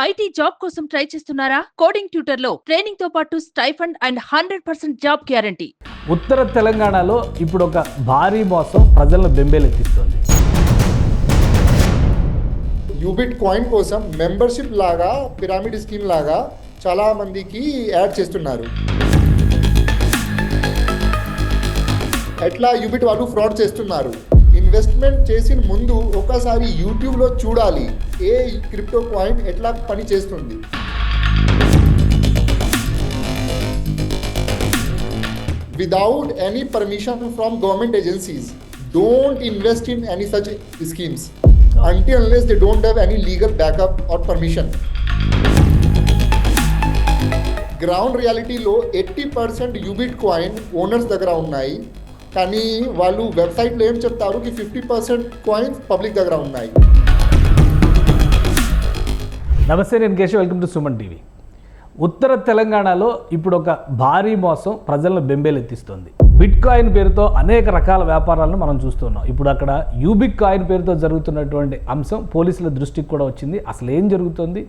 IT job కోసం try చేస్తున్నారా? Coding ట్యూటర్లో ట్రైనింగ్తో పాటు stipend and hundred percent job guarantee. ఉత్తర తెలంగాణలో ఇప్పుడు ఒక భారీ మోసం ప్రజలను బెంబేలెత్తిస్తుంది. యూబిట్ కాయిన్ కోసం మెంబర్షిప్ లాగా పిరామిడ్ స్కీమ్ లాగా చాలా మందికి యాడ్ చేస్తున్నారు. ఎట్లా యూబిట్ వాళ్ళు ఫ్రాడ్ చేస్తున్నారు? ఇన్వెస్ట్మెంట్ చేసిన ముందు ఒకసారి యూట్యూబ్లో చూడాలి ఏ క్రిప్టో కాయిన్ ఎట్లా పని చేస్తుంది without any permission from government agencies. Don't invest in any such schemes until unless they don't have any legal backup or permission. Ground రియాలిటీలో eighty percent Yubit coin owners దగ్గర ఉన్నాయి కానీ వాళ్ళు వెబ్సైట్లో ఏం చెప్తారు కి ఫిఫ్టీ పర్సెంట్ కాయిన్స్ పబ్లిక్ దగ్గర ఉన్నాయి. నమస్తే నేను Keshav. Welcome to Suman TV ఉత్తర తెలంగాణలో ఇప్పుడు ఒక భారీ మోసం ప్రజలను బెంబేలెత్తిస్తుంది. బిట్ కాయిన్ పేరుతో అనేక రకాల వ్యాపారాలను మనం చూస్తున్నాం. ఇప్పుడు అక్కడ యూబిక్ కాయిన్ పేరుతో జరుగుతున్నటువంటి అంశం పోలీసుల దృష్టికి కూడా వచ్చింది. అసలు ఏం జరుగుతుంది?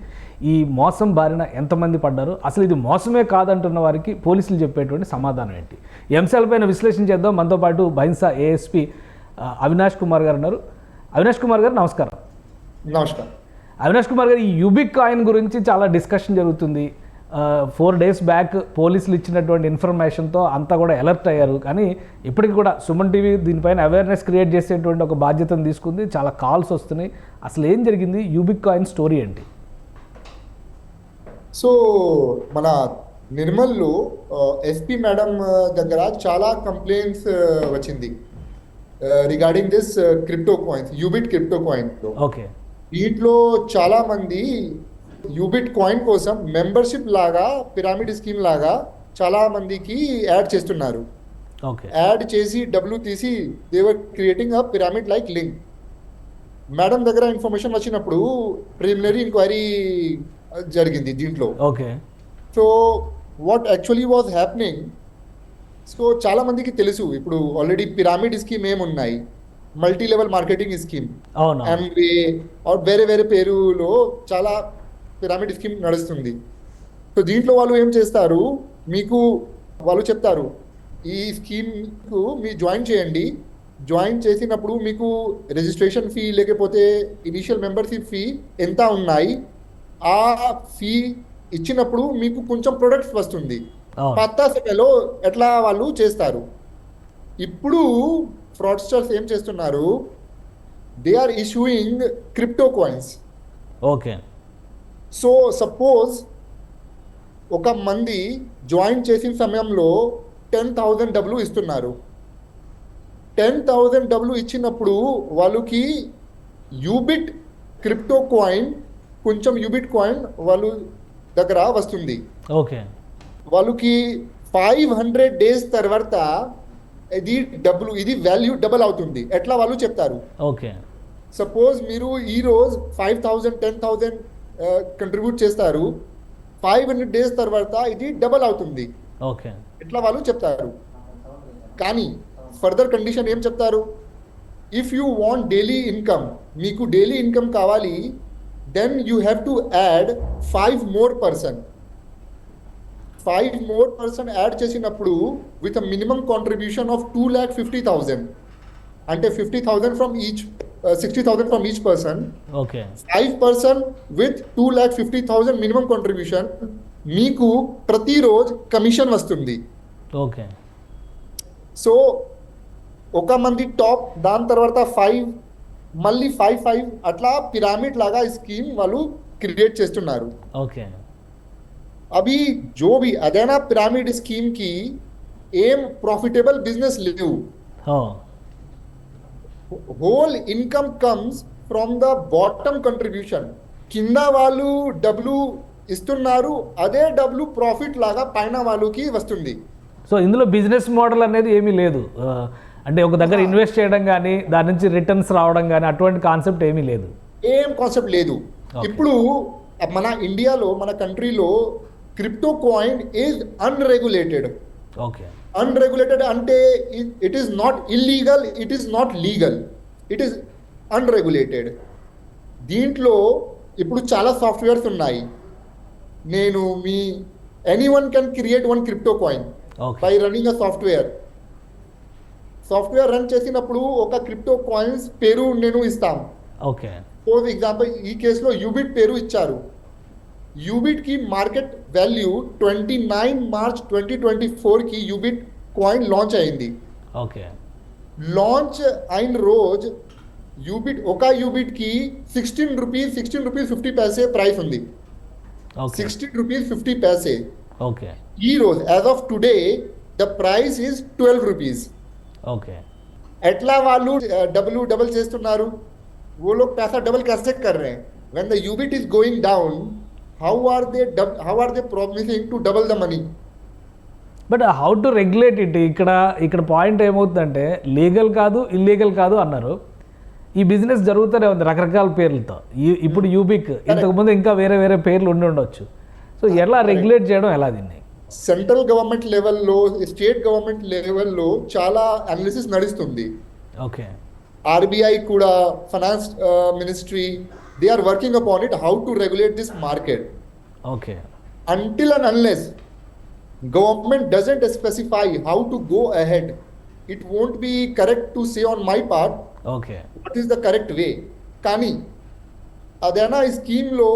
ఈ మోసం బారిన ఎంతమంది పడ్డారు? అసలు ఇది మోసమే కాదంటున్న వారికి పోలీసులు చెప్పేటువంటి సమాధానం ఏంటి? ఈ అంశాలపైన విశ్లేషణ చేద్దాం. మనతో పాటు బైన్సా ఏఎస్పీ అవినాష్ కుమార్ గారు ఉన్నారు. అవినాష్ కుమార్ గారు నమస్కారం. నమస్కారం. అవినాష్ కుమార్ గారు ఈ యూబిక్ కాయిన్ గురించి చాలా డిస్కషన్ జరుగుతుంది. ఫోర్ డేస్ బ్యాక్ పోలీసులు ఇచ్చినటువంటి ఇన్ఫర్మేషన్తో అంతా కూడా అలర్ట్ అయ్యారు. కానీ ఇప్పటికి కూడా సుమన్ టీవీ దీనిపైన అవేర్నెస్ క్రియేట్ చేసేటువంటి ఒక బాధ్యతను తీసుకుంది. చాలా కాల్స్ వస్తున్నాయి. అసలు ఏం జరిగింది? యూబిక్ కాయిన్ స్టోరీ ఏంటి? సో మన నిర్మల్లో ఎస్పీ మేడం దగ్గర చాలా కంప్లైంట్స్ వచ్చింది. Regarding this crypto coins Ubit crypto coin okay వీటిలో చాలా మంది యూబిట్ కాయిన్ కోసం మెంబర్షిప్ లాగా పిరామిడ్ స్కీమ్ లాగా చాలా మందికి యాడ్ చేస్తున్నారు. ఓకే యాడ్ చేసి డబ్బులు తీసి they're creating a pyramid like link madam దగ్గర ఇన్ఫర్మేషన్ వచ్చినప్పుడు ప్రిలిమినరీ ఎంక్వైరీ జరిగింది దీంట్లో. Okay so what actually was happening so చాలా మందికి తెలుసు. ఇప్పుడు ఆల్రెడీ పిరామిడ్ స్కీమ్ ఏమున్నాయి multi level marketing scheme Amway or వేరే వేరే పేరులో చాలా పిరామిడ్ స్కీమ్ నడుస్తుంది. సో దీంట్లో వాళ్ళు ఏం చేస్తారు? మీకు వాళ్ళు చెప్తారు ఈ స్కీమ్కు మీ జాయిన్ చేయండి. జాయిన్ చేసినప్పుడు మీకు రిజిస్ట్రేషన్ ఫీ లేకపోతే ఇనిషియల్ మెంబర్షిప్ ఫీ ఎంత ఉన్నాయి? ఆ ఫీ ఇచ్చినప్పుడు మీకు కొంచెం ప్రొడక్ట్స్ వస్తుంది. కొత్త సమయంలో ఎట్లా వాళ్ళు చేస్తారు? ఇప్పుడు ఫ్రాడ్స్టర్స్ ఏం చేస్తున్నారు? They are issuing crypto coins okay. So suppose ఒక మంది జాయిన్ చేసిన సమయంలో టెన్ థౌజండ్ డబ్బులు ఇస్తున్నారు. టెన్ థౌజండ్ డబ్బులు ఇచ్చినప్పుడు వాళ్ళకి యూబిట్ క్రిప్టో కాయిన్ కొంచెం యూబిట్ కాయిన్ వాళ్ళు దగ్గర వస్తుంది. ఓకే. వాళ్ళకి ఫైవ్ హండ్రెడ్ డేస్ తర్వాత ఇది డబ్బులు ఇది వాల్యూ డబల్ అవుతుంది. ఎట్లా వాళ్ళు చెప్తారు? ఓకే. సపోజ్ మీరు ఈ రోజు five thousand ten thousand contribute చేస్తారు. ఫైవ్ హండ్రెడ్ డేస్ తర్వాత ఇది డబల్ అవుతుంది. ఓకే. ఎట్లా వాళ్ళు చెప్తారు? కానీ ఫర్దర్ కండిషన్ ఏం చెప్తారు? If you want daily income మీకు డైలీ ఇన్కమ్ కావాలి then you have to add five more person five more person add చేసినప్పుడు with a minimum contribution of two lakh fifty thousand అంటే fifty thousand from each sixty thousand from each person okay five person with two lakh fifty thousand minimum contribution మీకు ప్రతిరోజు commission వస్తుంది. Okay so ఒక మంది top దాని తర్వాత five మళ్ళీ five five అట్లా పిరామిడ్ లాగా స్కీమ్ వాళ్ళు క్రియేట్ చేస్తున్నారు. ఓకే. అవి జో भी అదైనా పిరామిడ్ స్కీమ్కి ఏం ప్రాఫిటబుల్ బిజినెస్ లేవు. Whole income comes from the bottom contribution కింద వాళ్ళు డబ్బులు ఇస్తున్నారు అదే డబ్బులు ప్రాఫిట్ లాగా పైన వాళ్ళకి వస్తుంది. సో ఇందులో బిజినెస్ మోడల్ అనేది ఏమీ లేదు. అంటే ఒక దగ్గర ఇన్వెస్ట్ చేయడం కానీ దాని నుంచి రిటర్న్స్ రావడం కానీ అటువంటి కాన్సెప్ట్ ఏమీ లేదు. ఏం కాన్సెప్ట్ లేదు. ఇప్పుడు మన ఇండియాలో మన కంట్రీలో crypto coin is unregulated okay unregulated అంటే it is not illegal it is not legal it is unregulated దీంట్లో ఇప్పుడు చాలా సాఫ్ట్వేర్స్ ఉన్నాయి. నేను మీ any one can create one crypto coin by running a software software run చేసినప్పుడు ఒక crypto coins పేరు నేను ఇస్తాను ఓకే. ఫర్ ఎగ్జాంపుల్ ఈ కేసులో యూబిట్ పేరు ఇచ్చారు. యూబిట్కి market value twenty nine March twenty twenty ఫోర్కి యూబిట్ కాయిన్ లాంచ్ అయింది. ఓకే. లాంచ్ అయిన రోజు యూబిట్ ఒక యూబిట్కి sixteen rupees sixteen rupees fifty paise price ఉంది. Sixteen rupees fifty paise okay. ఈ రోజు as of today the price is twelve rupees okay ఎట్లా వాళ్ళు డబుల్ డబుల్ చేస్తున్నారు वो लोग पैसा डबल कैसे कर रहे हैं when the ubit is going down how are they dub- how are they promising to double the money but how to regulate it ఇక్కడ ఇక్కడ పాయింట్ ఏమవుతుందంటే లీగల్ కాదు ఇల్లీగల్ కాదు అన్నారు ఈ బిజినెస్ జరుగుతూనే ఉంది రకరకాల పేర్లతో ఈ- ఇప్పుడు యూబిక్ ఇంతకుముందు ఇంకా వేరే వేరే పేర్లు ఉండి ఉండొచ్చు సో ఎలా రెగ్యులేట్ చేయడం ఎలా దీన్ని సెంట్రల్ గవర్నమెంట్ లెవెల్లో స్టేట్ గవర్నమెంట్ లెవెల్లో చాలా అనాలిసిస్ నడుస్తుంది. ఓకే. ఆర్బీఐ కూడా finance ministry they are working upon it how to regulate this market okay. Until and unless government doesn't specify how to go ahead it won't be correct to say on my part okay. what is the correct way. కానీ అదేనా ఈ స్కీమ్లో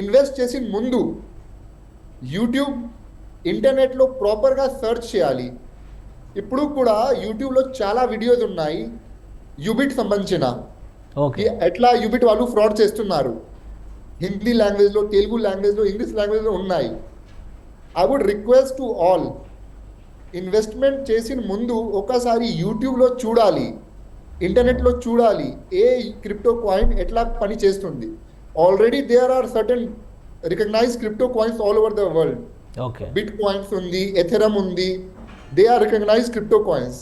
invest చేసిన ముందు YouTube ఇంటర్నెట్లో ప్రాపర్గా search చేయాలి. ఇప్పుడు కూడా యూట్యూబ్లో చాలా వీడియోస్ ఉన్నాయి. యూబిట్ సంబంధించిన. ఓకే. ఎట్లా యూబిట్ వాళ్ళు ఫ్రాడ్ చేస్తున్నారు? హిందీ లాంగ్వేజ్లో తెలుగు లాంగ్వేజ్లో ఇంగ్లీష్ లాంగ్వేజ్లో ఉన్నాయి. I would request to all investment చేసిన ముందు ఒకసారి యూట్యూబ్లో చూడాలి. ఇంటర్నెట్లో చూడాలి. ఏ క్రిప్టో కాయిన్ ఎట్లా పని చేస్తుంది? Already there are certain recognize crypto coins all over the world okay Bitcoins ఉంది ఎథెరమ్ ఉంది they are recognize crypto coins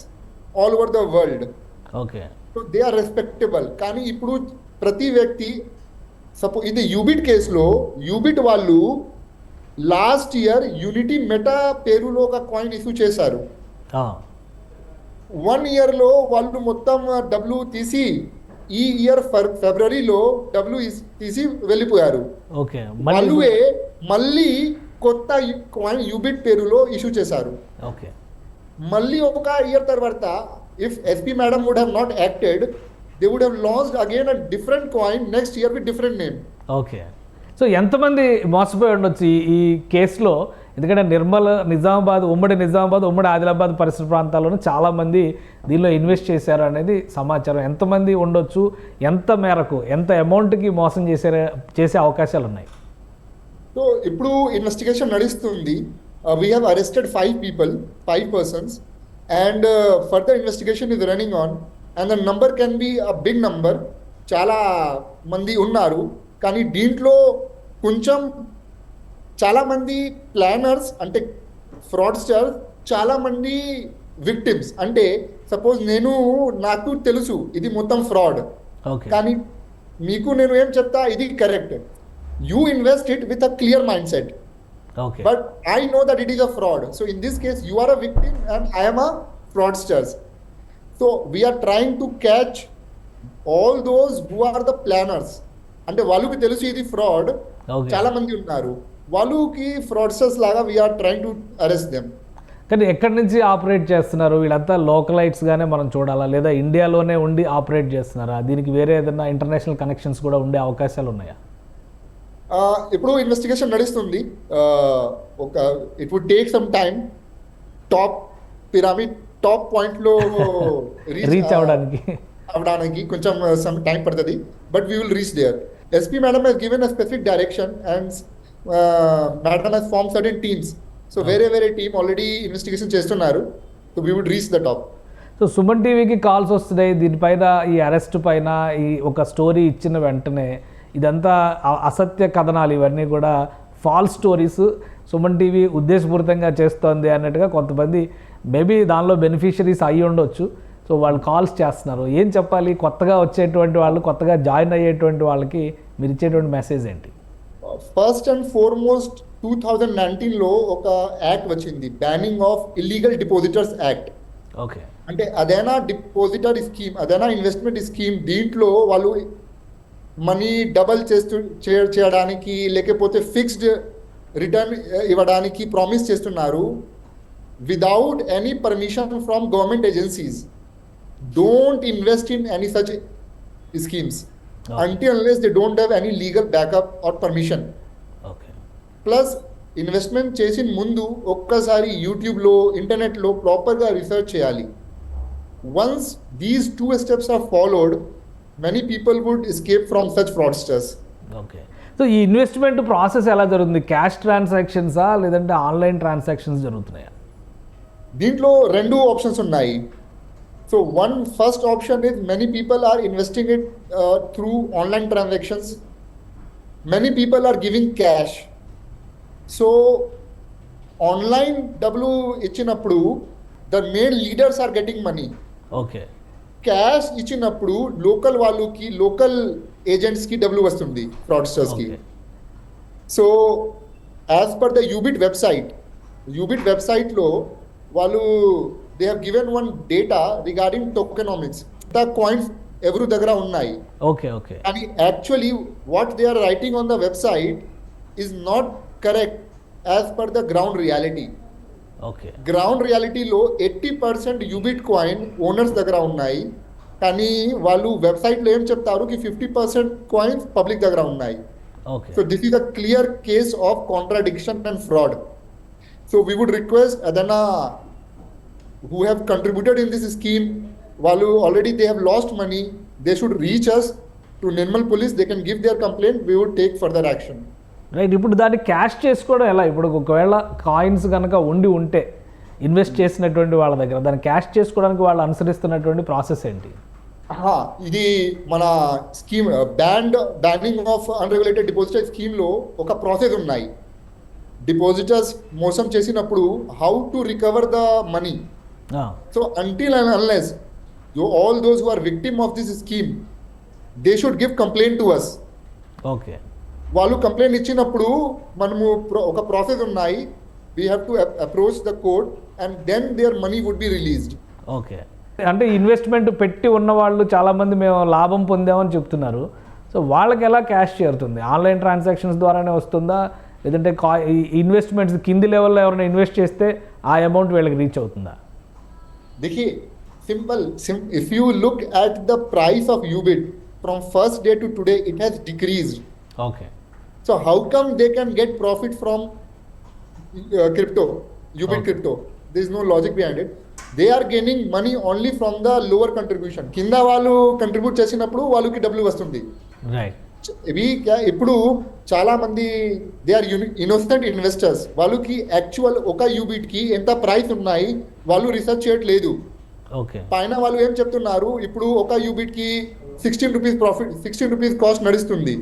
all over the world okay so they are respectable కానీ ఇప్పుడు ప్రతి వ్యక్తి సపో ఇది యూబిట్ కేసులో యూబిట్ వాళ్ళు లాస్ట్ ఇయర్ యూనిటీ మెటా పేరులో ఒక కాయిన్ ఇష్యూ చేశారు వన్ ఇయర్లో వాళ్ళు మొత్తం డబ్ల్యూ తీసి ఈ ఇయర్ ఫిబ్రవరిలో డబ్ల్యూ తీసి వెళ్ళిపోయారు. ఓకే వాళ్ళే మళ్ళీ కొత్త యూబిట్ పేరులో ఇష్యూ చేశారు. ఓకే. మళ్ళీ ఒక ఇయర్ తర్వాత if SP madam would have not acted they would have launched again a different coin next year with different name okay. So ఎంతమంది మోసపోయి ఉండొచ్చు ఈ కేసులో ఎందుకంటే నిర్మల్ నిజామాబాద్ ఉమ్మడి నిజామాబాద్ ఉమ్మడి ఆదిలాబాద్ పరిసర ప్రాంతాల్లోనూ చాలామంది దీనిలో ఇన్వెస్ట్ చేశారు అనేది సమాచారం. ఎంతమంది ఉండొచ్చు ఎంత మేరకు ఎంత అమౌంట్కి మోసం చేసే చేసే అవకాశాలు ఉన్నాయి? సో ఇప్పుడు ఇన్వెస్టిగేషన్ నడుస్తుంది. We have arrested five people five persons and further investigation ఇది running on and the number can be a big number చాలా మంది ఉన్నారు. కానీ దీంట్లో కొంచెం చాలా మంది ప్లానర్స్ అంటే ఫ్రాడ్స్టర్స్ చాలా మంది విక్టిమ్స్ అంటే సపోజ్ నేను నాకు తెలుసు ఇది మొత్తం ఫ్రాడ్ కానీ మీకు నేను ఏం చెప్తా ఇది correct you invest it with a clear mind set but I know that it is a fraud so in this case you are a victim and I'm a fraudsters so we're trying to catch all those who are the planners అంటే వాళ్ళకి తెలుసు ఇది fraud చాలా మంది ఉన్నారు. వాళ్ళకి fraudsters లాగా we're trying to arrest them కానీ ఎక్కడి నుంచి ఆపరేట్ చేస్తున్నారు? వీళ్ళంతా లోకలైట్స్గానే మనం చూడాలా? లేదా ఇండియాలోనే ఉండి ఆపరేట్ చేస్తున్నారా? దీనికి వేరే ఏదైనా ఇంటర్నేషనల్ కనెక్షన్స్ కూడా ఉండే అవకాశాలు ఉన్నాయా? ఇప్పుడు ఇన్వెస్టిగేషన్ నడుస్తుంది. ఒక it would take some time top pyramid top పాయింట్లో రీచ్ అవ్వడానికి అవడానికి. కొంచెం సమ్ టైం పడుతుంది. But we will reach there SP madam has given a specific direction and madam has form certain teams so వేరే వేరే team already investigation చేస్తున్నారు. So we would reach the top so Suman టీవీకి calls వస్తున్నాయి. దీనిపైన ఈ arrest పైన ఈ ఒక స్టోరీ ఇచ్చిన వెంటనే ఇదంతా అసత్య కథనాలు. ఇవన్నీ కూడా ఫాల్స్ స్టోరీస్ సుమన్ టీవీ ఉద్దేశపూరితంగా చేస్తోంది అన్నట్టుగా కొంతమంది మేబీ దానిలో బెనిఫిషరీస్ అయ్యి ఉండొచ్చు. సో వాళ్ళు కాల్స్ చేస్తున్నారు. ఏం చెప్పాలి? కొత్తగా వచ్చేటువంటి వాళ్ళు కొత్తగా జాయిన్ అయ్యేటువంటి వాళ్ళకి మీరు ఇచ్చేటువంటి మెసేజ్ ఏంటి? First and foremost two thousand నైన్టీన్లో ఒక యాక్ట్ వచ్చింది banning of illegal depositors act okay. అంటే అదేనా డిపాజిటర్ స్కీమ్ అదేనా ఇన్వెస్ట్మెంట్ స్కీమ్ దీంట్లో వాళ్ళు మనీ డబల్ చేస్తూ చేయడానికి లేకపోతే ఫిక్స్డ్ రిటర్న్ ఇవ్వడానికి ప్రామిస్ చేస్తున్నారు. Without any permission from government agencies don't invest in any such schemes until unless they don't have any legal backup or permission. Okay plus investment చేసిన ముందు ఒక్కసారి యూట్యూబ్లో ఇంటర్నెట్లో ప్రాపర్గా రీసెర్చ్ చేయాలి. Once these two steps are followed many people would escape from such fraudsters okay so ఈ investment process ఎలా జరుగుతుంది? క్యాష్ ట్రాన్సాక్షన్సా లేదంటే ఆన్లైన్ ట్రాన్సాక్షన్స్ జరుగుతున్నాయా? దీంట్లో రెండు ఆప్షన్స్ ఉన్నాయి. So one first option is many people are investing it through online transactions many people are giving cash so online డబ్బులు ఇచ్చినప్పుడు the main leaders are getting money okay cash ఇచ్చినప్పుడు local వాళ్ళకి local ఏజెంట్స్కి డబ్బులు వస్తుంది ఫ్రాడ్స్టర్స్కి so as per the Ubit website Ubit వెబ్సైట్లో వాళ్ళు they have given one data regarding tokenomics the coins ఎవరి దగ్గర ఉన్నాయి ఓకే ఓకే కానీ actually what they are writing on the website is not correct as per the ground reality okay ground రియాలిటీలో eighty percent Ubit coin owners దగ్గర ఉన్నాయి కానీ వాళ్ళు వెబ్సైట్లో ఏం చెప్తారు కి ఫిఫ్టీ పర్సెంట్ కాయిన్స్ పబ్లిక్ దగ్గర ఉన్నాయి okay So this is a clear case of contradiction and fraud. So we would request Adana who have contributed in this scheme, while already they have lost money, they should reach us to Nirmal Police. They can give their complaint. We would take further action. Right ఇప్పుడు దాన్ని cash చేసుకోవడం ఎలా ఇప్పుడు ఒకవేళ coins కనుక ఉండి ఉంటే invest చేసినటువంటి వాళ్ళ దగ్గర దాన్ని క్యాష్ చేసుకోవడానికి వాళ్ళు అనుసరిస్తున్నటువంటి ప్రాసెస్ ఏంటి ఇది మన scheme band banning of unregulated depositor స్కీమ్లో ఒక ప్రాసెస్ ఉన్నాయి డిపాజిటర్స్ మోసం చేసినప్పుడు how to recover the money So until and unless you, all those who are victim of this scheme, they should give complaint to us. Okay వాళ్ళు complaint ఇచ్చినప్పుడు మనము ఒక process ఉన్నాయి. We have to approach the court and then there money would be released okay అంటే investment పెట్టి ఉన్న వాళ్ళు చాలామంది మేము లాభం పొందామని చెప్తున్నారు. సో వాళ్ళకి ఎలా క్యాష్ చేరుతుంది? ఆన్లైన్ ట్రాన్సాక్షన్స్ ద్వారానే వస్తుందా? లేదంటే ఇన్వెస్ట్మెంట్స్ కింది లెవెల్లో ఎవరైనా ఇన్వెస్ట్ చేస్తే ఆ అమౌంట్ వీళ్ళకి రీచ్ అవుతుందా? देखिए simple sim- if you look at the price of ubit from first day to today it has decreased okay So how come they can get profit from uh, crypto, Ubit Okay. crypto? There is no logic behind it. They are gaining money only from the lower contribution. కింద వాళ్ళు contribute చేసినప్పుడు వాళ్ళకి డబ్బులు వస్తుంది right ఇవి ఇప్పుడు చాలా మంది దే ఆర్ ఇన్నోసెంట్ ఇన్వెస్టర్స్ వాళ్ళకి యాక్చువల్ ఒక యూబిట్కి ఎంత ప్రైస్ ఉన్నాయి వాళ్ళు రీసెర్చ్ చేయట్లేదు. ఓకే. పైన వాళ్ళు ఏం చెప్తున్నారు ఇప్పుడు ఒక యూబిట్కి sixteen rupees profit sixteen rupees cost నడుస్తుంది.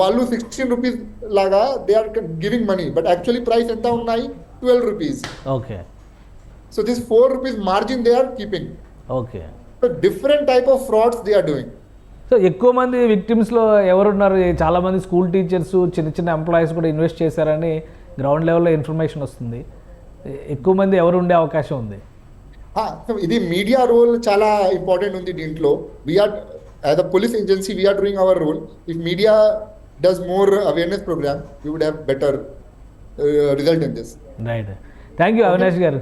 వాళ్ళు సిక్స్టీన్ రూపీస్ లాగా they are giving money but actually price ఎంత ఉన్నాయి? Twelve rupees okay. So this four rupees margin they are keeping okay. So different type of frauds they are doing so ఎక్కువ మంది విక్టిమ్స్లో ఎవరున్నారు? చాలామంది school teachers చిన్న చిన్న employees కూడా invest చేశారని గ్రౌండ్ లెవెల్లో ఇన్ఫర్మేషన్ వస్తుంది. ఎక్కువ మంది ఎవరు ఉండే అవకాశం ఉంది? ఇది మీడియా రోల్ చాలా ఇంపార్టెంట్ ఉంది దీంట్లో. We are as a police agency we are doing our role if media does more awareness program we would have better result in this right thank you Avinash garu.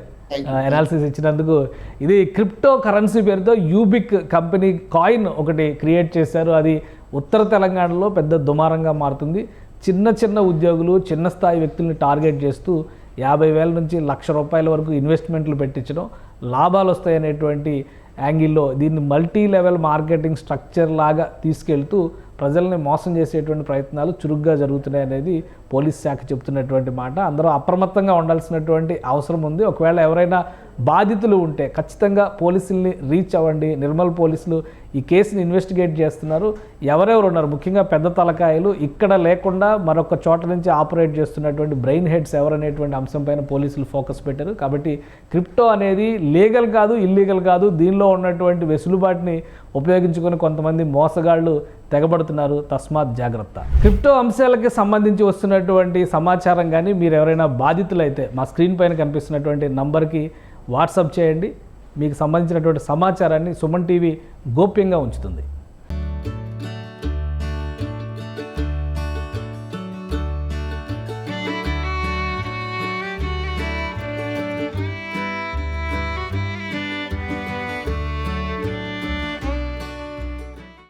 Analysis ఇచ్చినందుకు. ఇది crypto currency పేరుతో యూబిక్ company coin ఒకటి create చేశారు. అది ఉత్తర తెలంగాణలో పెద్ద దుమారంగా మారుతుంది. చిన్న చిన్న ఉద్యోగులు చిన్న స్థాయి వ్యక్తుల్ని టార్గెట్ చేస్తూ యాభై వేల నుంచి లక్ష రూపాయల వరకు ఇన్వెస్ట్మెంట్లు పెట్టించడం లాభాలు వస్తాయనేటువంటి యాంగిల్లో దీన్ని మల్టీ లెవెల్ మార్కెటింగ్ స్ట్రక్చర్ లాగా తీసుకెళ్తూ ప్రజల్ని మోసం చేసేటువంటి ప్రయత్నాలు చురుగ్గా జరుగుతున్నాయి అనేది పోలీస్ శాఖ చెప్తున్నటువంటి మాట. అందరూ అప్రమత్తంగా ఉండాల్సినటువంటి అవసరం ఉంది. ఒకవేళ ఎవరైనా బాధితులు ఉంటే ఖచ్చితంగా పోలీసుల్ని రీచ్ అవ్వండి. నిర్మల్ పోలీసులు ఈ కేసుని ఇన్వెస్టిగేట్ చేస్తున్నారు. ఎవరెవరు ఉన్నారు? ముఖ్యంగా పెద్ద తలకాయలు. ఇక్కడ లేకుండా మరొక చోట నుంచి ఆపరేట్ చేస్తున్నటువంటి బ్రెయిన్ హెడ్స్ ఎవరనేటువంటి అంశంపైన పోలీసులు ఫోకస్ పెట్టారు. కాబట్టి క్రిప్టో అనేది లీగల్ కాదు ఇల్లీగల్ కాదు. దీనిలో ఉన్నటువంటి వెసులుబాటుని ఉపయోగించుకొని కొంతమంది మోసగాళ్ళు తెగబడుతున్నారు. తస్మాత్ జాగ్రత్త. క్రిప్టో అంశాలకి సంబంధించి వస్తున్నటువంటి సమాచారం కానీ మీరు ఎవరైనా బాధితులైతే మా స్క్రీన్ పైన కనిపిస్తున్నటువంటి నంబర్కి వాట్సాప్ చేయండి. మీకు సంబంధించినటువంటి సమాచారాన్ని సుమన్ టీవీ గోప్యంగా ఉంచుతుంది.